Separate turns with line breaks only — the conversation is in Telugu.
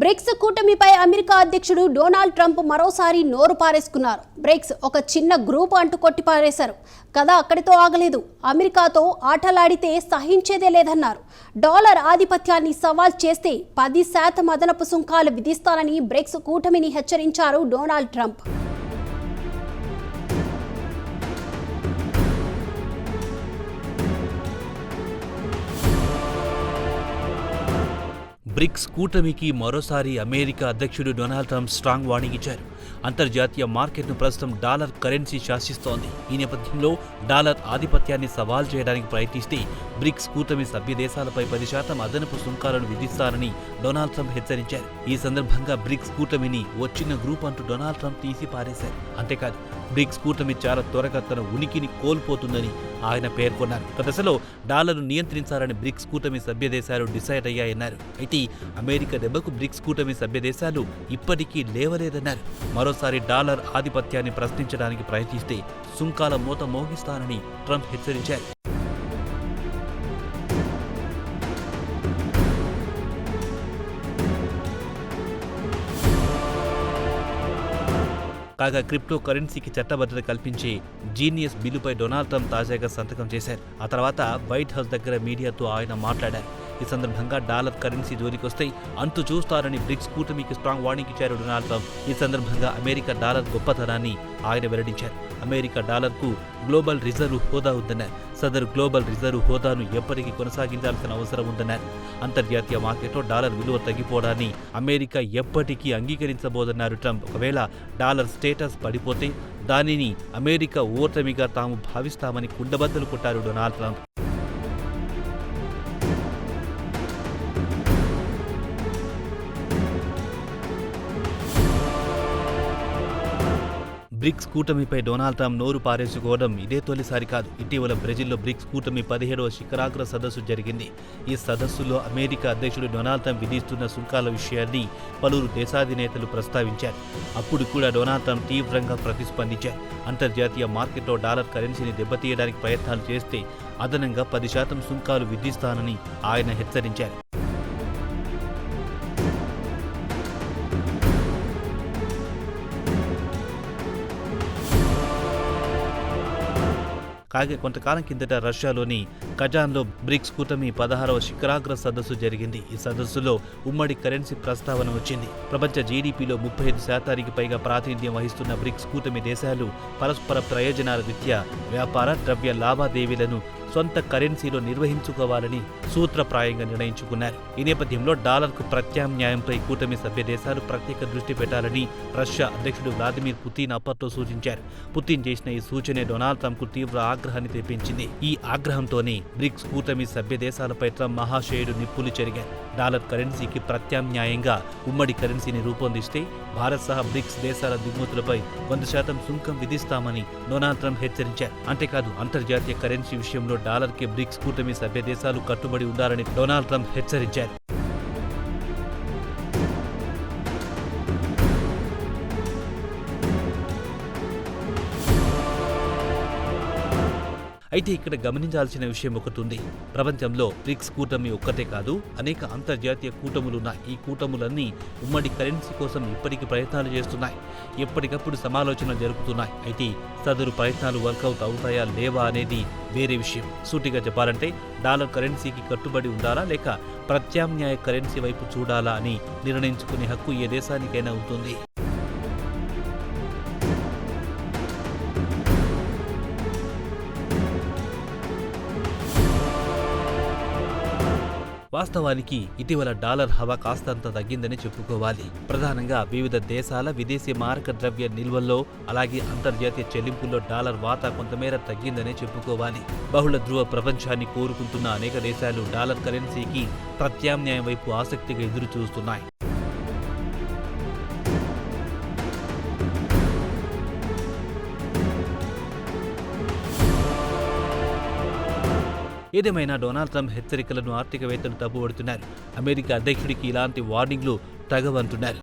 బ్రిక్స్ కూటమిపై అమెరికా అధ్యక్షుడు డొనాల్డ్ ట్రంప్ మరోసారి నోరు పారేసుకున్నారు. బ్రిక్స్ ఒక చిన్న గ్రూప్ అంటూ కొట్టిపారేశారు. కథ అక్కడితో ఆగలేదు. అమెరికాతో ఆటలాడితే సహించేదే లేదన్నారు. డాలర్ ఆధిపత్యాన్ని సవాల్ చేస్తే పది శాతం అదనపు సుంకాలు విధిస్తానని బ్రిక్స్ కూటమిని హెచ్చరించారు డొనాల్డ్ ట్రంప్.
బ్రిక్స్ కూటమికి మరోసారి అమెరికా అధ్యక్షుడు డొనాల్డ్ ట్రంప్ స్ట్రాంగ్ వార్నింగ్ ఇచ్చారు. అంతర్జాతీయ మార్కెట్ను ప్రస్తుతం డాలర్ కరెన్సీ శాసిస్తోంది. ఈ నేపథ్యంలో డాలర్ ఆధిపత్యాన్ని సవాల్ చేయడానికి ప్రయత్నిస్తే బ్రిక్స్ కూటమి సభ్య దేశాలపై పది శాతం అదనపు సుంకాలను విధిస్తారని డొనాల్డ్ ట్రంప్ హెచ్చరించారు. ఈ సందర్భంగా బ్రిక్స్ కూటమిని వచ్చిన గ్రూప్ అంటూ డొనాల్డ్ ట్రంప్ తీసి పారేశారు అంతేకాదు బ్రిక్స్ కూటమి చాలా త్వరగా తన ఉనికిని కోల్పోతుందని ఆయన పేర్కొన్నారు. ఒక దశలో డాలర్ను నియంత్రించాలని బ్రిక్స్ కూటమి సభ్య దేశాలు డిసైడ్ అయ్యాయన్నారు. అయితే అమెరికా దెబ్బకు బ్రిక్స్ కూటమి సభ్య దేశాలు ఇప్పటికీ లేవలేదన్నారు. మరోసారి డాలర్ ఆధిపత్యాన్ని ప్రశ్నించడానికి ప్రయత్నిస్తే సుంకాల మూత మోగిస్తానని ట్రంప్ హెచ్చరించారు. కాగా క్రిప్టో కరెన్సీకి చట్టబద్ధత కల్పించే జీనియస్ బిల్లుపై డొనాల్డ్ ట్రంప్ తాజాగా సంతకం చేశారు. ఆ తర్వాత వైట్ హౌస్ దగ్గర మీడియాతో ఆయన మాట్లాడారు. ఈ సందర్భంగా డాలర్ కరెన్సీ జోలికొస్తే అంతు చూస్తారని బ్రిక్స్ కూటమికి స్ట్రాంగ్ వార్నింగ్ ఇచ్చారు డొనాల్డ్ ట్రంప్. ఈ సందర్భంగా అమెరికా డాలర్ గొప్పతనాన్ని ఆయన వెల్లడించారు. అమెరికా డాలర్కు గ్లోబల్ రిజర్వ్ హోదా ఉందన్నారు. సదరు గ్లోబల్ రిజర్వ్ హోదాను ఎప్పటికీ కొనసాగించాల్సిన అవసరం ఉందన్నారు. అంతర్జాతీయ మార్కెట్లో డాలర్ విలువ తగ్గిపోవడాన్ని అమెరికా ఎప్పటికీ అంగీకరించబోదన్నారు ట్రంప్. ఒకవేళ డాలర్ స్టేటస్ పడిపోతే దానిని అమెరికా ఓటమిగా తాము భావిస్తామని కుండబద్దలు కొట్టారు డొనాల్డ్ ట్రంప్. బ్రిక్స్ కూటమిపై డొనాల్డ్ ట్రంప్ నోరు పారేసుకోవడం ఇదే తొలిసారి కాదు. ఇటీవల బ్రెజిల్లో బ్రిక్స్ కూటమి పదిహేడవ శిఖరాగ్ర సదస్సు జరిగింది. ఈ సదస్సులో అమెరికా అధ్యక్షుడు డొనాల్డ్ ట్రంప్ విధిస్తున్న సుంకాల విషయాన్ని పలువురు దేశాధినేతలు ప్రస్తావించారు. అప్పుడు కూడా డొనాల్డ్ ట్రంప్ తీవ్రంగా ప్రతిస్పందించారు. అంతర్జాతీయ మార్కెట్లో డాలర్ కరెన్సీని దెబ్బతీయడానికి ప్రయత్నాలు చేస్తే అదనంగా పది శాతం సుంకాలు విధిస్తానని ఆయన హెచ్చరించారు. కాగా కొంతకాలం కిందట రష్యాలోని కజాన్లో బ్రిక్స్ కూటమి పదహారవ శిఖరాగ్ర సదస్సు జరిగింది. ఈ సదస్సులో ఉమ్మడి కరెన్సీ ప్రస్తావన వచ్చింది. ప్రపంచ జీడీపీలో ముప్పై ఐదు శాతానికి పైగా ప్రాతినిధ్యం వహిస్తున్న బ్రిక్స్ కూటమి దేశాలు పరస్పర ప్రయోజనాల రీత్యా వ్యాపార ద్రవ్య లావాదేవీలను సొంత కరెన్సీలో నిర్వహించుకోవాలని సూత్రప్రాయంగా నిర్ణయించుకున్నారు. ఈ నేపథ్యంలో డాలర్కు ప్రత్యామ్నాయంపై కూటమి సభ్య దేశాలు ప్రత్యేక దృష్టి పెట్టాలని రష్యా అధ్యక్షుడు వ్లాదిమిర్ పుతిన్ అప్పట్లో సూచించారు. పుతిన్ చేసిన ఈ సూచనే డొనాల్డ్ ట్రంప్కు తీవ్ర ఆగ్రహాన్ని తెప్పించింది. ఈ ఆగ్రహంతోనే బ్రిక్స్ కూటమి సభ్య దేశాలపై ట్రంప్ మహాశయుడు నిప్పులు చెరిగారు డాలర్ కరెన్సీకి ప్రత్యామ్నాయంగా ఉమ్మడి కరెన్సీని రూపొందిస్తే భారత్ సహా బ్రిక్స్ దేశాల దిగుమతులపై వంద శాతం సుంకం విధిస్తామని డొనాల్డ్ ట్రంప్ హెచ్చరించారు. అంతేకాదు అంతర్జాతీయ కరెన్సీ విషయంలో డాలర్కి బ్రిక్స్ కూటమి సభ్య దేశాలు కట్టుబడి ఉండాలని డొనాల్డ్ ట్రంప్ హెచ్చరించారు. అయితే ఇక్కడ గమనించాల్సిన విషయం ఒకటి ఉంది. ప్రపంచంలో బ్రిక్స్ కూటమి ఒక్కటే కాదు అనేక అంతర్జాతీయ కూటములున్న ఈ కూటములన్నీ ఉమ్మడి కరెన్సీ కోసం ఇప్పటికీ ప్రయత్నాలు చేస్తున్నాయి. ఎప్పటికప్పుడు సమాలోచనలు జరుపుతున్నాయి. అయితే సదరు ప్రయత్నాలు వర్కౌట్ అవుతాయా లేవా అనేది వేరే విషయం. సూటిగా చెప్పాలంటే డాలర్ కరెన్సీకి కట్టుబడి ఉండాలా లేక ప్రత్యామ్నాయ కరెన్సీ వైపు చూడాలా అని నిర్ణయించుకునే హక్కు ఏ దేశానికైనా ఉంటుంది. వాస్తవానికి ఇటీవల డాలర్ హవా కాస్తంత తగ్గిందని చెప్పుకోవాలి. ప్రధానంగా వివిధ దేశాల విదేశీ మారక ద్రవ్య నిల్వల్లో అలాగే అంతర్జాతీయ చెల్లింపుల్లో డాలర్ వాటా కొంతమేర తగ్గిందనే చెప్పుకోవాలి. బహుళ ధృవ ప్రపంచాన్ని కోరుకుంటున్న అనేక దేశాలు డాలర్ కరెన్సీకి ప్రత్యామ్నాయం వైపు ఆసక్తిగా ఎదురు చూస్తున్నాయి ఏదేమైనా డొనాల్డ్ ట్రంప్ హెచ్చరికలను ఆర్థికవేత్తలు తప్పుపడుతున్నారు అమెరికా అధ్యక్షుడికి ఇలాంటి వార్నింగ్లు తగవంటున్నారు.